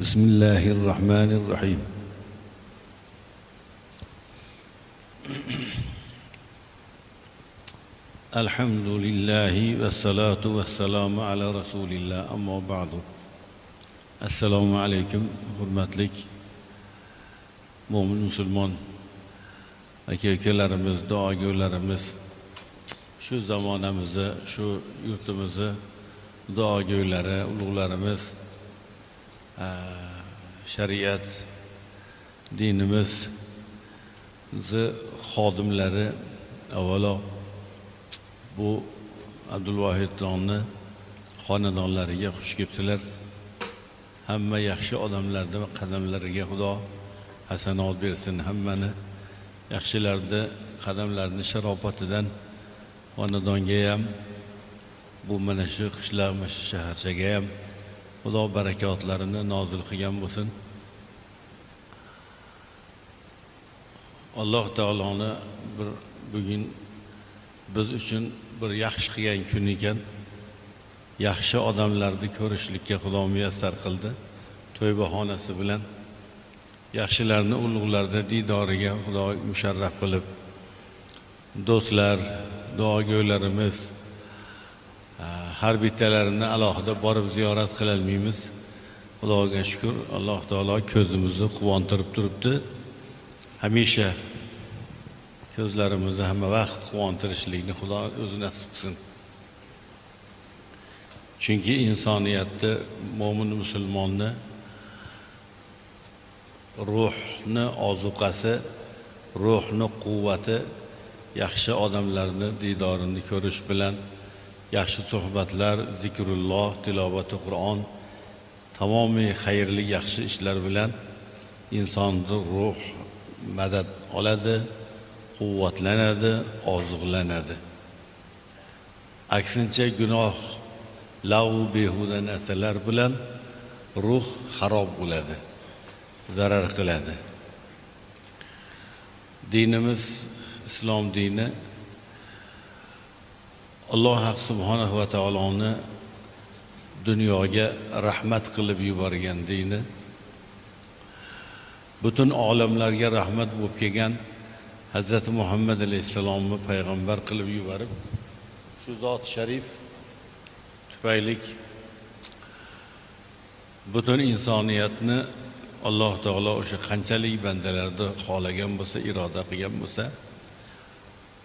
بسم الله الرحمن الرحيم الحمد لله والصلاة والسلام على رسول الله أما بعد السلام عليكم hurmatlik mo'min musulmon aka ukalarimiz duogo'ylarimiz shu zamonamizni shu yurtimizni duogo'ylari ulug'larimiz ah, Э, shariat dinimizni xodimlari avvalo bu abdulvohidjonni xonadonlariga xush kelibdilar. Hamma yaxshi odamlarni qadamlariga xudo hasanot bersin. Hammani yaxshilarni qadamlarini sharofatidan xonadonga ham bu mana shu qishloq mana shu shaharchaga ham xudo barakotlarini nozil qilgan bo'lsin. Alloh taoloni bir bugun biz uchun bir yaxshi qilgan kun ekan. Yaxshi odamlarni ko'rishlikka xudo muyassar qildi. To'y bahonasi bilan yaxshilarni ulug'larni diydoriga xudo musharraf qilib do'stlar duogo'ylarimiz har bittalarini alohida borib ziyorat qilolmaymiz xudoga shukur alloh taolo ko'zimizni quvontirib turibdi. Hamisha ko'zlarimizni hamma vaqt quvontirishlikni xudo o'zi nasib qilsin. Chunki insoniyatni mo'min musulmonni ruhni ozuqasi ruhni quvvati yaxshi odamlarni diydorini ko'rish bilan yaxshi suhbatlar zikrulloh tilovati qur'on tamomiy xayrli yaxshi ishlar bilan insonni ruh madad oladi quvvatlanadi oziqlanadi. Aksincha gunoh lav behuda narsalar bilan ruh xarob bo'ladi zarar qiladi. Dinimiz islom dini alloh haq subhanahu va taoloni dunyoga rahmat qilib yuborgan dini. Butun olamlarga rahmat bo'lib kelgan hazrati muhammad alayhissalomni payg'ambar qilib yuborib shu zot sharif tufaylik butun insoniyatni alloh taolo o'sha qanchalik bandalarni xohlagan bo'lsa iroda qilgan bo'lsa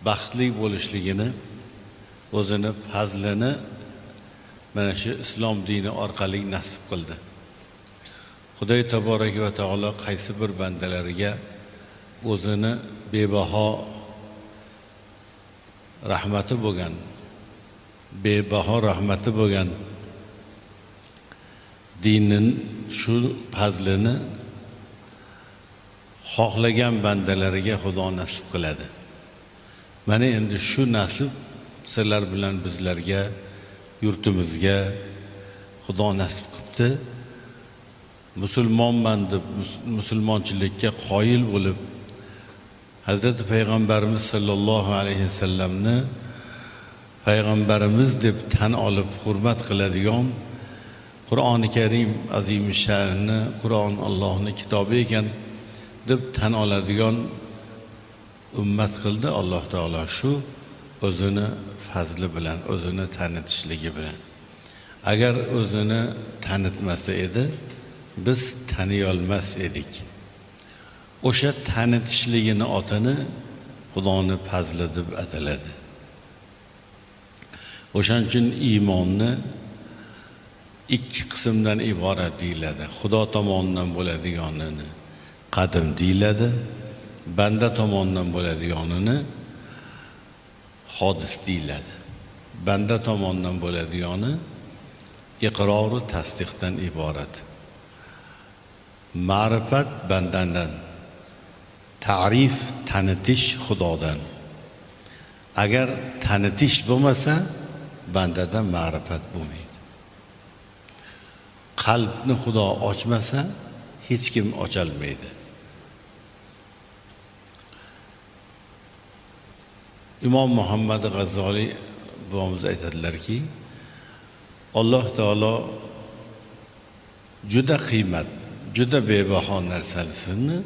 baxtli bo'lishligini o'zini fazlini mana shu islom dini orqali nasib qildi. Xudoy taboraka va taolo qaysi bir bandalariga o'zini bebaho rahmati bo'lgan bebaho rahmati bo'lgan dinin shu fazlini xohlagan bandalariga xudo nasib qiladi. Mana endi shu nasib sizlar bilan bizlarga yurtimizga xudo nasib qilibdi. Musulmonman deb musulmonchilikka qoyil bo'lib hazrati payg'ambarimiz sollallohu alayhi vasallamni payg'ambarimiz deb tan olib hurmat qiladigan qur'oni karim azimi sha'ni qur'on allohni kitobi ekan deb tan oladigan ummat qildi. Alloh taolo shu o'zini fazli bilan o'zini tanitishligi bilan. Agar o'zini tanitmasa edi biz taniyolmas edik. O'sha tanitishligini otini xudoni fazli deb ataladi. O'shaning uchun iymonni ikki qismdan iborat deyiladi. Xudo tomonidan bo'ladiganini qadim deyiladi banda tomonidan bo'ladiganini hodis deyiladi. Banda tomonidan bo'ladigani iqroru tasdiqdan iborat. Ma'rifat bandandan ta'rif tanitish xudodan. Agar tanitish bo'lmasa bandada ma'rifat bo'lmaydi. Qalbni xudo ochmasa hech kim ocholmaydi imom muhammad g'azzoliy bobomiz aytadilarki alloh taolo juda qiymat juda bebaho narsasini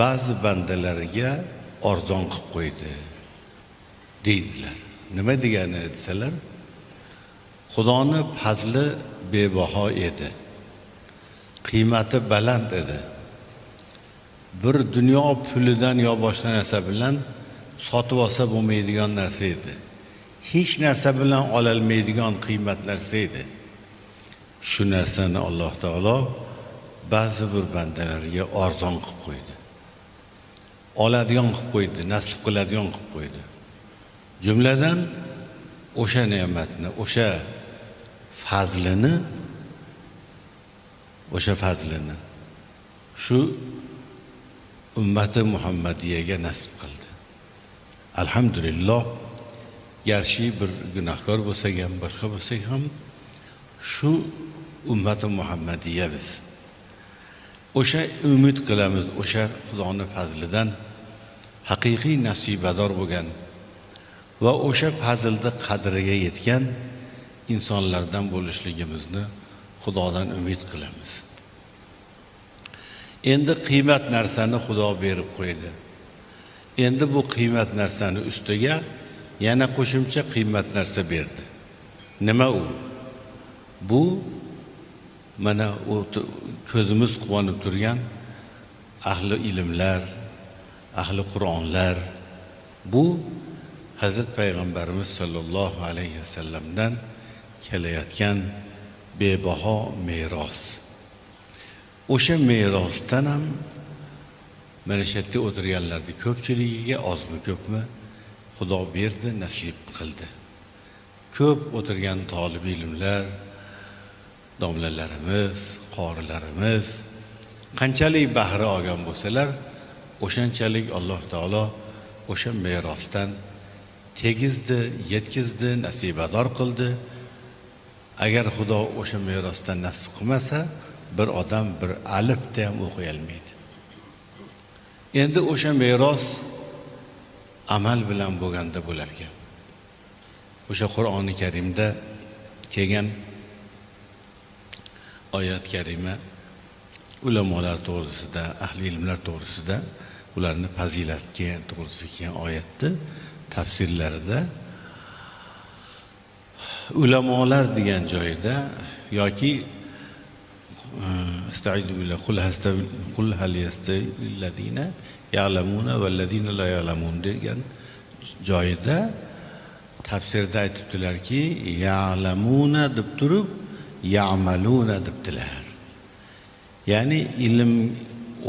ba'zi bandalariga arzon qilib qo'ydi deydilar. Nima degani desalar xudoni fazli bebaho edi qiymati baland edi. Bir dunyo pulidan yo boshqa narsa bilan sotib olsa bo'lmaydigan narsa edi hech narsa bilan ololmaydigan qiymat narsa edi shu narsani alloh taolo ba'zi bir bandalarga arzon qilib qo'ydi oladigan qilib qo'ydi nasib qiladigan qilib qo'ydi jumladan o'sha ne'matni o'sha fazlini o'sha fazlini shu ummati muhammadiyaga nasib qildi alhamdulillah garchi bir gunohkor bo'lsak ham boshqa bo'lsak ham shu ummati muhammadiya biz. O'sha umid qilamiz o'sha xudoni fazlidan haqiqiy nasibador bo'lgan va o'sha fazlni qadriga yetgan insonlardan bo'lishligimizni xudodan umid qilamiz. Endi qiymat narsani xudo berib qo'ydi. Endi bu qiymat narsani ustiga yana qo'shimcha qiymat narsa berdi. Nima u? Bu mana ko'zimiz quvonib turgan ahli ilmlar ahli qur'onlar. Bu hazrat payg'ambarimiz sollallohu alayhi vasallamdan kelayotgan bebaho meros. O'sha merosdan ham mana shu yerda o'tirganlarni ko'pchiligiga ozmi ko'pmi xudo berdi nasib qildi. Ko'p o'tirgan tolib ilmlar domlalarimiz qorilarimiz qanchalik bahra olgan bo'lsalar o'shanchalik alloh taolo o'sha merosdan tegizdi yetkizdi nasibador qildi. Agar xudo o'sha merosdan nasib qilmasa bir odam bir alifta ham o'qiy olmaydi. Endi o'sha meros amal bilan bo'lganda bo'larkan. O'sha qur'oni karimda kelgan oyat karima ulamolar to'g'risida ahli ilmlar to'g'risida ularni fazilatga to'g'risida kelgan oyatni tafsirlarida ulamolar degan joyida yoki استعيذ بالله قل هستوي قل هل يستوي الذين يعلمون والذين لا يعلمون degan joyida tafsirda aytibdilarki ya'lamuna deb turib ya'maluna debdilar ya'ni ilm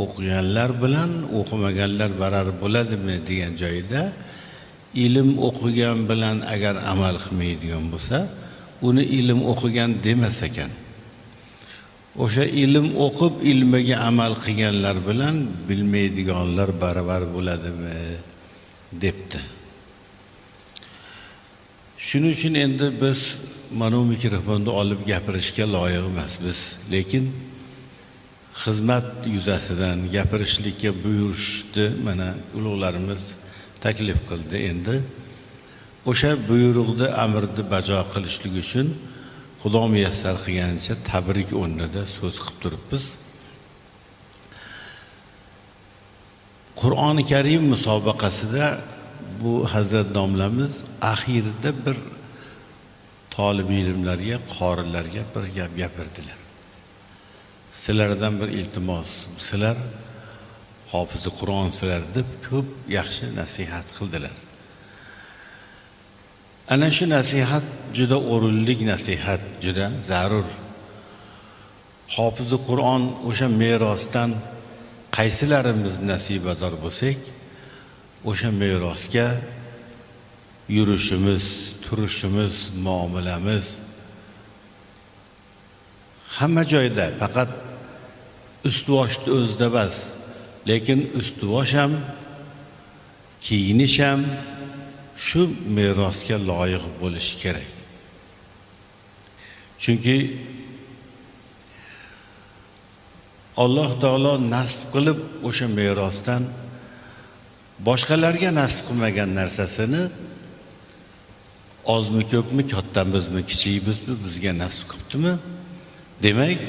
o'qiganlar bilan o'qimaganlar barar bo'ladimi degan joyida ilm o'qigan bilan agar amal qilmaydigan bo'lsa uni ilm o'qigan demas ekan o'sha ilm o'qib ilmiga amal qilganlar bilan bilmaydiganlar baravar bo'ladimi debdi. Shuning uchun endi biz mana bu mikrofonni olib gapirishga loyiq emasmiz. Lekin xizmat yuzasidan gapirishlikka buyurishdi mana ulug'larimiz taklif qildi endi. O'sha buyruqni amrni bajo qilishlik uchun xudo muyassar qilganicha tabrik o'rnida so'z qilib turibmiz. Qur'oni karim musobaqasida bu hazrat domlamiz axirida bir tolib ilmlarga qorilarga bir gap gapirdilar. Sizlardan bir iltimos sizlar hofizi qur'onsizlar deb ko'p yaxshi nasihat qildilar. Ana shu nasihat juda o'rinli nasihat juda zarur. Hofizi qur'on o'sha merosdan qaysilarimiz nasibador bo'lsak o'sha merosga yurishimiz turishimiz muomalamiz hamma joyda faqat ustuvoshni o'zida emas lekin ustuvosh ham kiyinish ham shu merosga loyiq bo'lishi kerak. Chunki alloh taolo nasib qilib o'sha merosdan boshqalarga nasib qilmagan narsasini ozmi ko'pmi kattamizmi kichigimizmi bizga nasib qilibdimi? Demak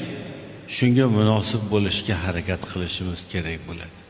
shunga munosib bo'lishga harakat qilishimiz kerak bo'ladi.